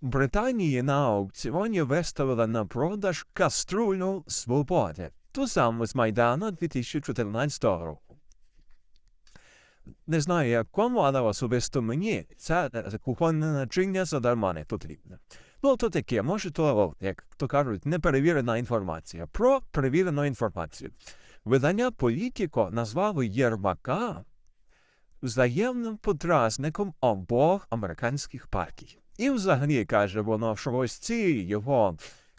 Британії на аукціоні виставили на продаж каструлю свободи, ту саму з Майдану 2014 року. Не знаю, як кому, але особисто мені це кухонне начиння задарма не потрібне. Ну, то таке, може, то, як то кажуть, неперевірена інформація. Про перевірену інформацію. Видання Політіко назвало Єрмака взаємним подразником обох американських партій. І взагалі каже воно, що ось ці його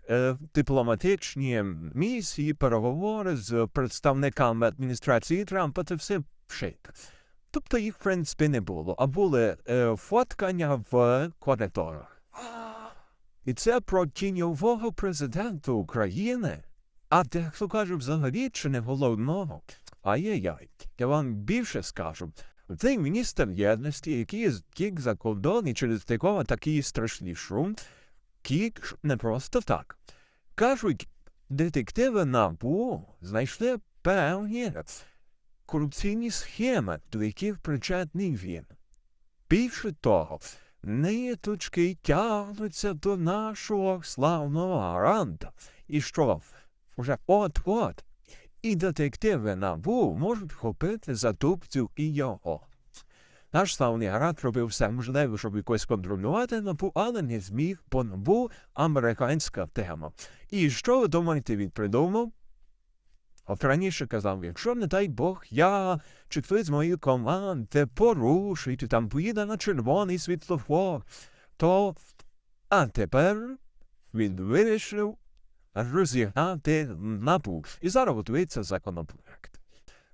е, дипломатичні місії, переговори з представниками адміністрації Трампа, це все пшик. Тобто їх, в принципі, не було, а були е, фоткання в коридорах. І це про тіньового президента України. А дехто каже, взагалі, чи не головного. Ай-яй-яй, я вам більше скажу. Цей міністр єдності, який втік за кордон і через такого такий страшний шум, тік не просто так. Кажуть, детективи НАБУ знайшли певні корупційні схеми, до яких причетний він. Більше того, ниточки тягнуться до нашого славного гаранта. І що, вже от-от, і детективи НАБУ можуть хопити за і його. Наш славний гарант робив все можливе, щоб якось контролювати НАБУ, але не зміг, бо НАБУ американська тема. І що ви думаєте, він придумав? От раніше казав, якщо, не дай Бог, я чи хтось з моєї команди порушить, там поїде на червоний світлофор, то а тепер він вирішив розігнати. І зараз готується законопроект.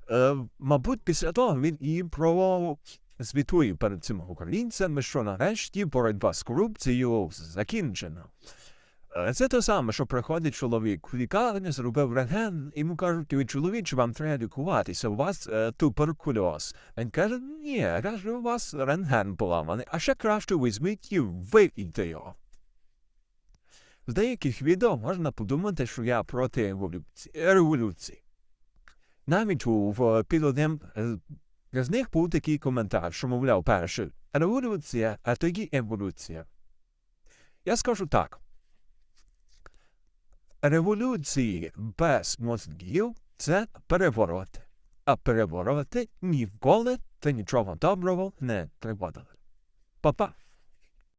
Е, мабуть, після того він і про звітує перед цими українцями, що нарешті боротьба з корупцією закінчена. Е, Це те саме, що приходить чоловік в лікарню, зробив рентген, йому кажуть, ви чоловік, вам треба лікуватися, у вас е, туберкульоз. Він каже, ні, каже, у вас рентген поламаний, а ще краще візьміть і випійте його. З деяких відео можна подумати, що я проти еволюції. революції. Навіть в- під одним е, з них був такий коментар, що, мовляв, перше, революція, а тоді еволюція. Я скажу так. Революції без мозгів це перевороти. А перевороти ніколи та нічого доброго не приводили. Па-па.